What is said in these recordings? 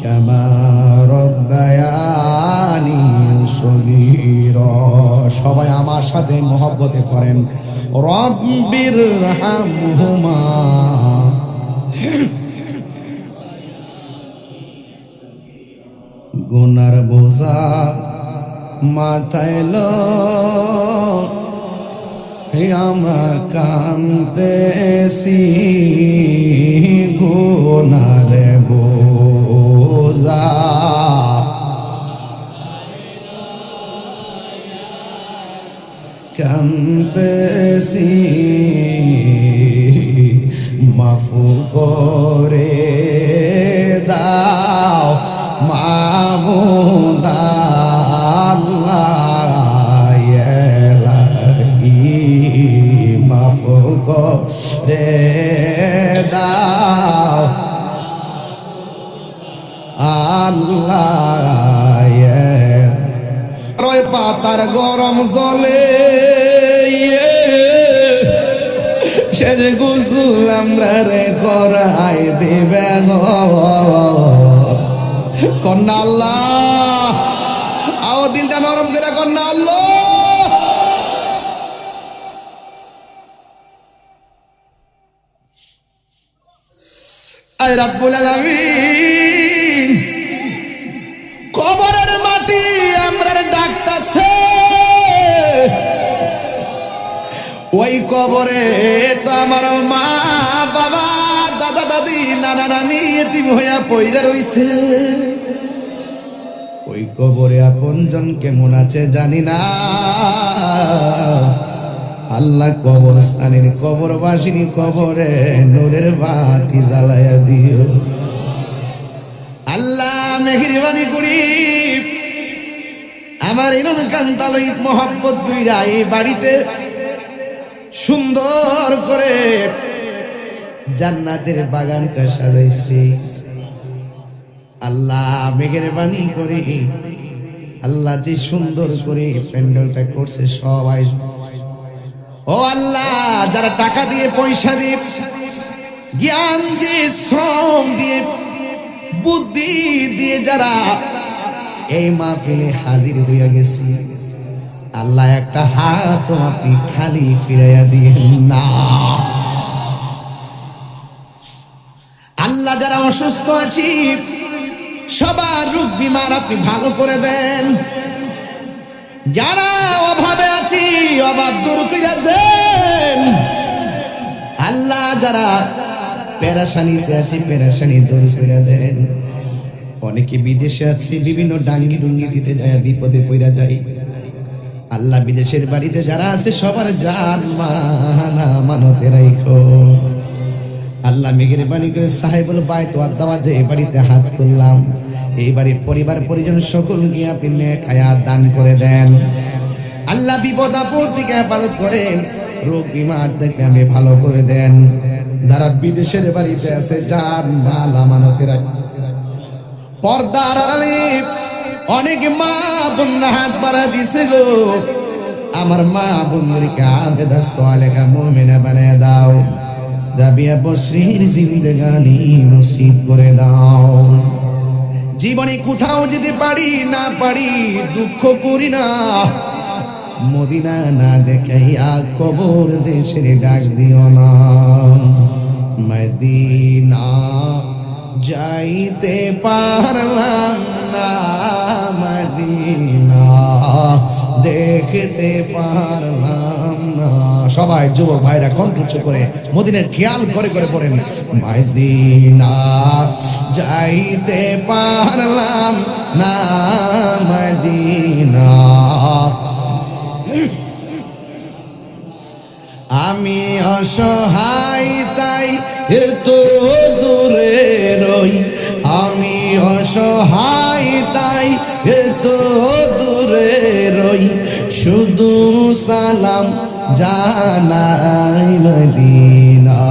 كما ربياني صغيرا সবাই আমার সাথে মহব্বতে করেন রব্বির রহমহুমা গুনার বোঝা মাথায় লো হে আমরা কান্তেছি গুনার বোঝা কান্তেছি মাফু করে দাও মাবুদাল্লাহি মাফ করে সে যে গুসুল আমরা রে করাই দিবে কন্যা আল্লাহ, আও দিলটা নরম করে কন্যা আল্লাহ। আয় রাব্বুল আলামিন, কবরের মাটি ওই কবরে তো আমার মা, বাবা, দাদা, দাদি, নানা, নানি এতিম হইয়া পইরা রইছে। ওই কবরে আপনজন কেমন আছে জানি না। আল্লাহ কবরস্থানের কবরবাসিনী কবরে নূরের বাতি জ্বালাইয়া দিও। আল্লাহ মেহরবানি করি। আমার এরম কান্তালই মোহাম্মদ দুইরা এই বাড়িতে সুন্দর করে জান্নাতের বাগানটা সাজাইছে। আল্লাহ মেঘের বাণী করে, আল্লাহ যে সুন্দর করে প্যান্ডেলটা করছে সবাই ও আল্লাহ, যারা টাকা দিয়ে, পয়সা দিয়ে, জ্ঞান দিয়ে, শ্রম দিয়ে, বুদ্ধি দিয়ে যারা এই মাহফিলে হাজির হইয়া গেছি আল্লাহ একটা হাত আপনি খালি ফিরাইয়া দিয়ে না। আল্লাহ যারা অসুস্থ আছি, সবার রোগ বিমার আপনি ভালো করে দেন। যারা অভাবে আছি, অভাব দূর করে দেন। আল্লাহ যারা পেরাশানিতে আছে, পেরাশানি দূর করে দেন। অনেকে বিদেশে আছে, বিভিন্ন ডাঙ্গি ডুঙ্গি দিতে যায় বিপদে পড়া যায় আল্লাহ বিদেশের বাড়িতে যারা আছে, সবার জান মানা মানতে রাইখো। আল্লাহ মেঘের বাণী করে সাহেবুল বাই তো আদাওয়া যে এই বাড়িতে হাত তুললাম। এই বাড়ির পরিবার পরিজন সকল গিয়ে আপনি খায়া দান করে দেন। আল্লাহ বিপদ আপদ থেকে হেফাজত করেন, রোগ বিমার দেখলে আমি ভালো করে দেন। যারা বিদেশের বাড়িতে আছে যান মাল আমানতের পর্দার আড়ালে অনেক মা বন্যা হাত বাড়া দিছে গো। আমার মা বন্ধুরিকে আবেদা সোয়ালেখা মোমেনা বানিয়ে দাও। রাবিয়া বসরির জিন্দগানি নসিব করে দাও। জীবনে কোথাও যেতে পারি না পারি, দুঃখ করি না। মদিনা না দেখাইয়া কবর দেশের ডাক দিও না। মদিনা যাইতে পারলাম না। দেখতে পারলাম না। সবাই যুবক ভাইরা কণ্ঠ করে মদিনের খেয়াল করে করে পড়েন, মদিনা যাইতে পারলাম না, মদিনা। আমি অসহায়, তাই এত দূরে রই। আমি অসহায়, তাই এত দূরে রই। শুধু সালাম জানাই মদিনা।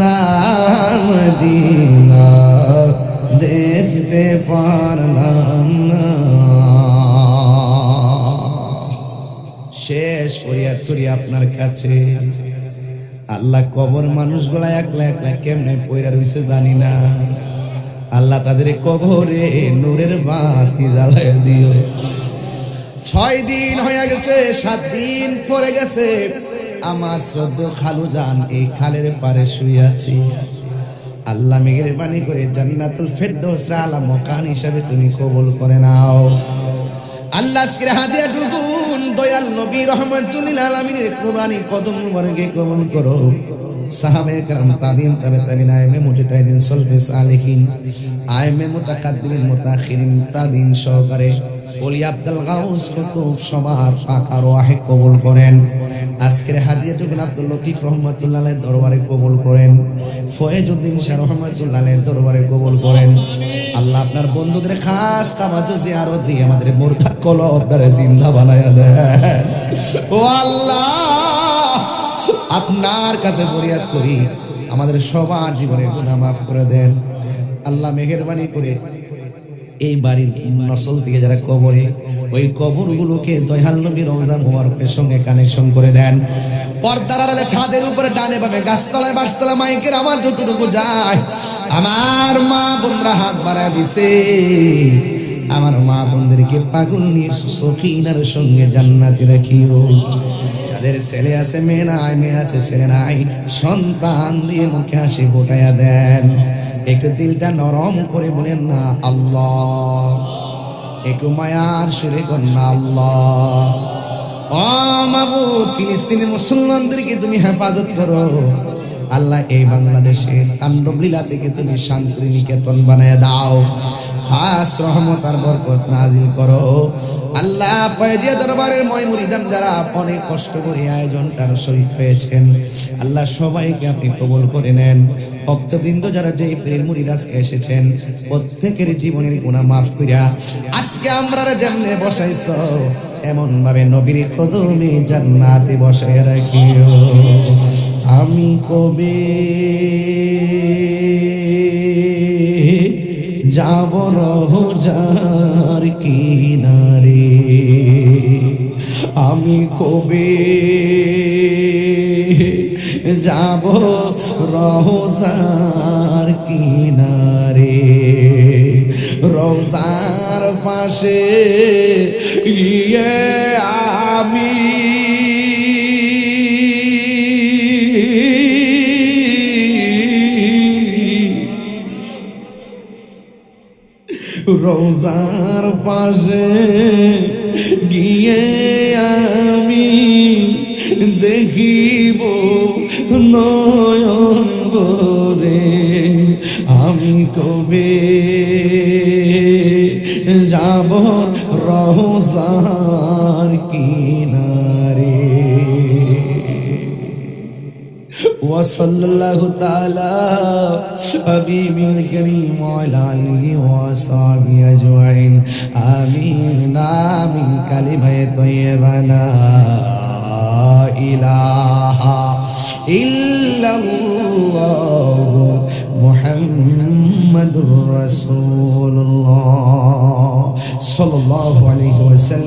নাম দিনা দেখতে পারলাম না। শেষ ফরিয়াদ করি আপনার কাছে। আল্লাহ কবর মানুষগুলা একলা একলা কেমনে পয়রা রইছে জানি না। আল্লাহ তাদের কবরে নূরের বাতি জ্বালায় দিও। ছয় দিন হয়ে গেছে, সাত দিন পরে গেছে। আমার শ্রদ্ধ খালু যান এই খালের পারে শুয়ে আছি। আল্লাহ মেঘের বাণী করে জান্নাতুল ফেরদৌস আলা মকান হিসাবে তুমি কবুল করে নাও। আল্লাহ আজকের হাতিয়া ডুবুন দয়াল নবী রহমতুল্লিল আলমিনের কোরআনী কদম বর্গে কবুল করো। সাহাবে কারাম তাবিন তাবে তাবিন আইমে মুজতাহিদিন, সলফে সালেহিন, আইমে মুতাকাদ্দিমিন মুতাখিরিন, তাবিন সহকারে ওলি আব্দুল গাউস কুতুব সবার পাকা কবুল করেন। আজকের হাদিয়াতুল আব্দুল লতিফ রহমাতুল্লাহ দরবারে কবুল করেন। ফয়েজউদ্দিন শাহ রহমাতুল্লাহ দরবারে কবুল করেন। আল্লাহ আপনার বন্ধুদের খাস তামাজো জিয়ারত দিয়ে আমাদের মুর্তাদ কলব আপনারা জিন্দা বানায় দেন। ও আল্লাহ! আপনার কাছে ফরিয়াদ করি। আমাদের সবার জীবনে গুনাহ মাফ করে দেন। আল্লাহ মেহেরবানি করে এই বাড়ির নসল থেকে যারা কবরে, ওই কবরগুলোকে দয়াল নবী রমজান মোবারকের সঙ্গে কানেকশন করে দেন। পর্দার আড়ালে ছাদের উপরে ডানে বামে গাছতলায় বাসতলা মাইকের আমার যতটুকু যায়, আমার মা বোনরা হাত বাড়ায় দিছে। আমার মা বোনদেরকে পাগল নিয়ে সখিনার সঙ্গে জান্নাতে রাখিও। তাদের ছেলে আছে, মেয়ে নাই, মেয়ে আছে, ছেলে নাই। সন্তান দিয়ে মুখে হাসি গোটায়া দেন। একটু দিলটা নরম করে বলেন, না, আল্লাহ। একটু মায়ার সুরে কন্যা আল্লাহ। ও মাবু ফিলিস্তিনি মুসলমানদেরকে তুমি হেফাজত করো। আল্লাহ, এই বাংলাদেশের তাণ্ডব লীলা থেকে তুমি শান্তি নিকেতন বানায় দাও। খাস রহমত আর বরকত নাজিল করো। আল্লাহ ফয়েজিয়া দরবারের ময় মুরিদান যারা অনেক কষ্ট করে আয়োজনটার শরীর হয়েছেন, আল্লাহ সবাইকে আপনি কবল করে নেন। ভক্তবৃন্দ যারা যে পীর মুরিদাসকে এসেছেন, প্রত্যেকের জীবনের গুণা মাফ করিয়া আজকে আমরা যেমনে বসাইছ এমন ভাবে নবীর কদমে জান্নাতে বসায় রাখিও। আমি কবে যাব রহজার কিনারে? আমি কবে যাব রহজার কিনারে? রোজার পাশে ইয়ে আমি রোজার পাশে গিয়ে আমি দেখিব নয়ন ভরে। আমি কবে যাব রোজার কিনারে? وصلى الله تعالى حبيبي الكريم وعلى آله وصحبه أجمعين آمين آمين كلمة طيبة لا إله إلا الله محمد رسول الله صلى الله عليه وسلم